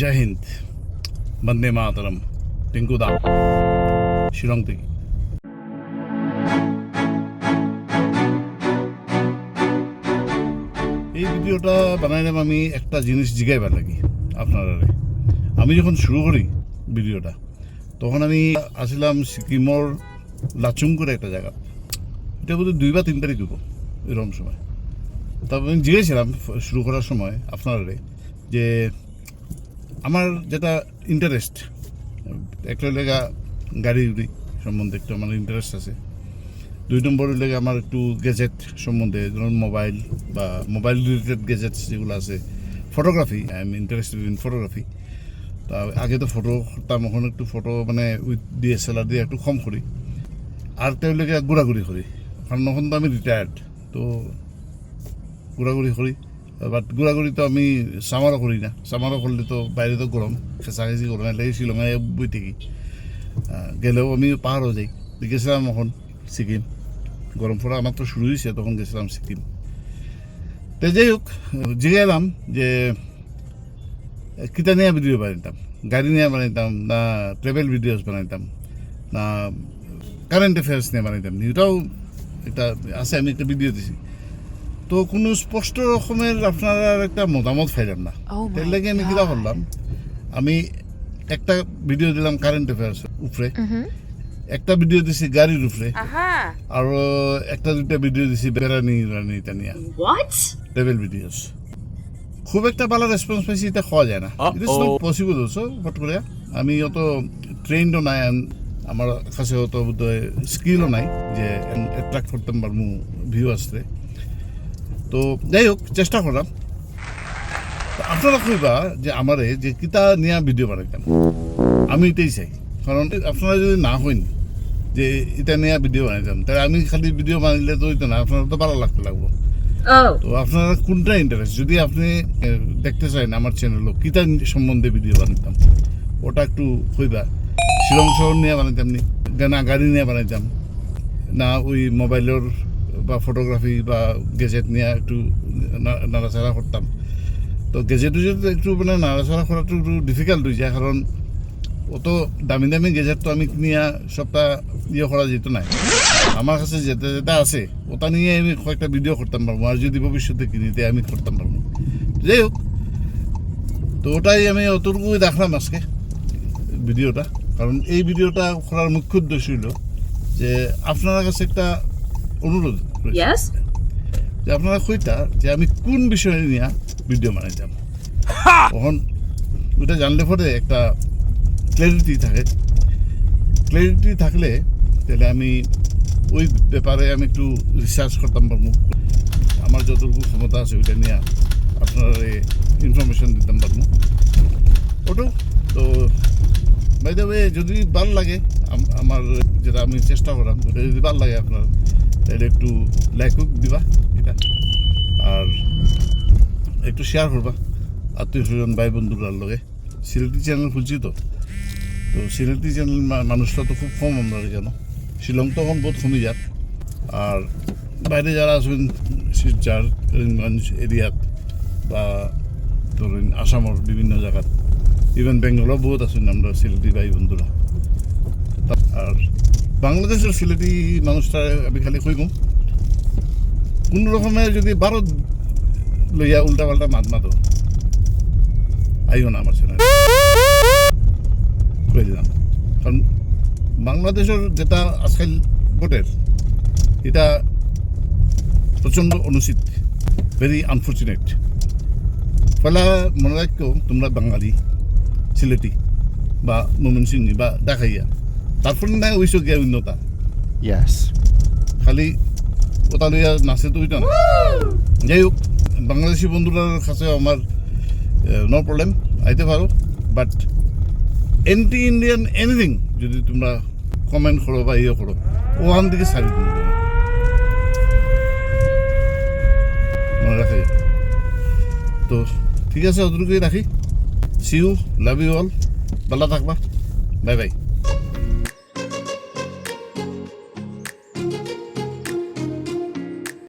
জয় হিন্দ, বন্দে মাতরম, টিঙ্কু দা শিলং থেকে। এই ভিডিওটা বানাইলাম আমি একটা জিনিস জিগাইবার লাগি আপনারা আমি যখন শুরু করি ভিডিওটা, তখন আমি আসলাম সিকিমর লাচুং করে একটা জায়গা। এটা বোধহয় দুই বা তিন তারিখ দিব এরকম সময়। তারপর আমি জিজ্ঞেছিলাম শুরু করার সময় আপনারা যে আমার যেটা ইন্টারেস্ট একটা লেগা গাড়ি সম্বন্ধে একটু আমার ইন্টারেস্ট আছে। দুই নম্বরের লেগে আমার একটু গেজেট সম্বন্ধে ধরুন মোবাইল বা মোবাইল রিলেটেড গেজেটস যেগুলো আছে photography I am interested in photography তা আগে তো ফটো করতাম, এখন একটু ফটো মানে with D S L DSLR দিয়ে একটু কম করি। আর তেওঁলোকে ঘোরাঘুরি করি, কারণ এখন তো আমি রিটায়ার্ড তো ঘোরাঘুরি করি। বাট ঘোরাঘুরি তো আমি সামারও করি না। সামারও করলে তো বাইরে তো গরম খেঁচাখেঁচি গরম লাগে শিলংয়ে বই থাকি। গেলেও আমি পাহাড়ও যাই। গেছিলাম এখন সিকিম। গরম পড়া আমার তো শুরু হয়েছে, তখন গেছিলাম সিকিম। তো যাই হোক জিজ্ঞালাম যে কিতা নিয়ে ভিডিও বানাইতাম, গাড়ি নিয়ে বানাইতাম, না ট্রাভেল ভিডিওস বানাইতাম, না কারেন্ট অ্যাফেয়ার্স নিয়ে বানাইতাম। এটাও এটা আছে, আমি একটা ভিডিও দিছি। তো কোনো স্পষ্ট রকমের আপনারা একটা মতামত পাইলাম না। Oh এর লাগে আমি God. করলাম আমি একটা ভিডিও দিলাম কারেন্ট অ্যাফেয়ার্স উপরে। একটা ভিডিও দিছি গাড়ির উপরে. আর একটা দুটা ভিডিও দিছি বেড়ানি রানি টানিয়া What? ট্রাভেল ভিডিওস খুব একটা ভালো রেসপন্স পাইছি এটা খাওয়া যায় না। It is not possible also hot করে আমি অত ট্রেন্ডও নাই আমার কাছে অত বোধহয় স্কিলও নাই যে অ্যাট্রাক্ট করতে পারব ভিউ আসতে। তো যাই হোক চেষ্টা করলাম। আপনারা কইবা যে আমারে যে কিতা নিয়ে ভিডিও বানাইতাম আমি এটাই চাই। কারণ আপনারা যদি না হইন যে এটা নিয়ে ভিডিও বানাইতাম তাহলে আমি খালি ভিডিও বানাইলে তো হইতো না আপনার তো ভালো লাগতে লাগবো. তো আপনারা কোনটা ইন্টারেস্ট যদি আপনি দেখতে চান আমার চ্যানেলও কিতা সম্বন্ধে ভিডিও বানাইতাম ওটা একটু কইবা। শিলং শহর নিয়ে বানাইতাম নি না গাড়ি নিয়ে বানাইতাম না ওই মোবাইলের বা ফটোগ্রাফি বা গেজেট নিয়ে একটু নাড়াচাড়া করতাম। তো গেজেটও যদি একটু মানে নাড়াচাড়া করাটা একটু ডিফিকাল্ট হয়ে যায় কারণ অত দামি দামি গেজেট তো আমি নিয়ে সবটা ইয়ে করা যেত না আমার কাছে যেতে যেটা আছে ওটা নিয়ে আমি কয়েকটা ভিডিও করতাম পারব আর যদি ভবিষ্যতে কিনিতে আমি করতাম পারব যাই হোক তো ওটাই আমি অতটুকুই দেখলাম আজকে ভিডিওটা কারণ এই ভিডিওটা করার মুখ্য উদ্দেশ্য হইল যে আপনার কাছে একটা অনুরোধ Yes? যে আপনারা কইতা যে আমি কোন বিষয় নিয়ে ভিডিও বানাইতাম তখন ওটা জানলে পরে একটা ক্ল্যারিটি থাকে। ক্ল্যারিটি থাকলে তাহলে আমি ওই ব্যাপারে আমি একটু রিসার্চ করতাম পারব। আমার যতটুকু ক্ষমতা আছে ওইটা নিয়ে আপনার ইনফরমেশন দিতাম পারব। ওটো তো বাই দ্য ওয়ে যদি ভালো লাগে আমার যেটা আমি চেষ্টা করলাম ওটা যদি ভালো লাগে আপনার তাহলে একটু লাইকও দিবা, এটা। আর একটু শেয়ার করবা। আত্মীয় স্বজন, ভাই বন্ধুরার লগে। সিলেটি চ্যানেল খুলছি তো। তো সিলেটি চ্যানেল মানুষটা তো খুব কম আমরা কেন শিলং তো এখন বহুত কমে যাক আর বাইরে যারা আছেন শিলচার করিমগঞ্জ এরিয়াত বা ধরুন আসামর বিভিন্ন জায়গাত ইভেন বেঙ্গলও বহুত আছেন আমরা সিলেটি ভাই বন্ধুরা। আর বাংলাদেশের সিলেটি মানুষটা, আমি খালি কইব কোন রকমে যদি ভারত লইয়া উল্টা পাল্টা মাত মাতো, আইও না আমার চ্যানেল দিলাম? কারণ বাংলাদেশের যেটা আজকাল ঘটের এটা প্রচণ্ড অনুচিত ভেরি আনফর্চুনেট পয়লা মনে রাখো তোমরা বাঙালি, সিলেটি বা ময়মনসিংহী বা ডাকাইয়া তারপরে নাই ওইস গিয়া উন্নতা। Yes. খালি ওটা লইয়া নাচে তো ওইটা না। যাই হোক বাংলাদেশি বন্ধুরার কাছে আমার নো প্রবলেম আইতে পারো। বাট এন্টি ইন্ডিয়ান এনিথিং যদি তোমরা কমেন্ট করো বা ইয়ে করো ওখান থেকে সারি দিন মনে রাখা। তো ঠিক আছে অতটুকুই রাখি। See you love you all ভালো থাকবা। Bye bye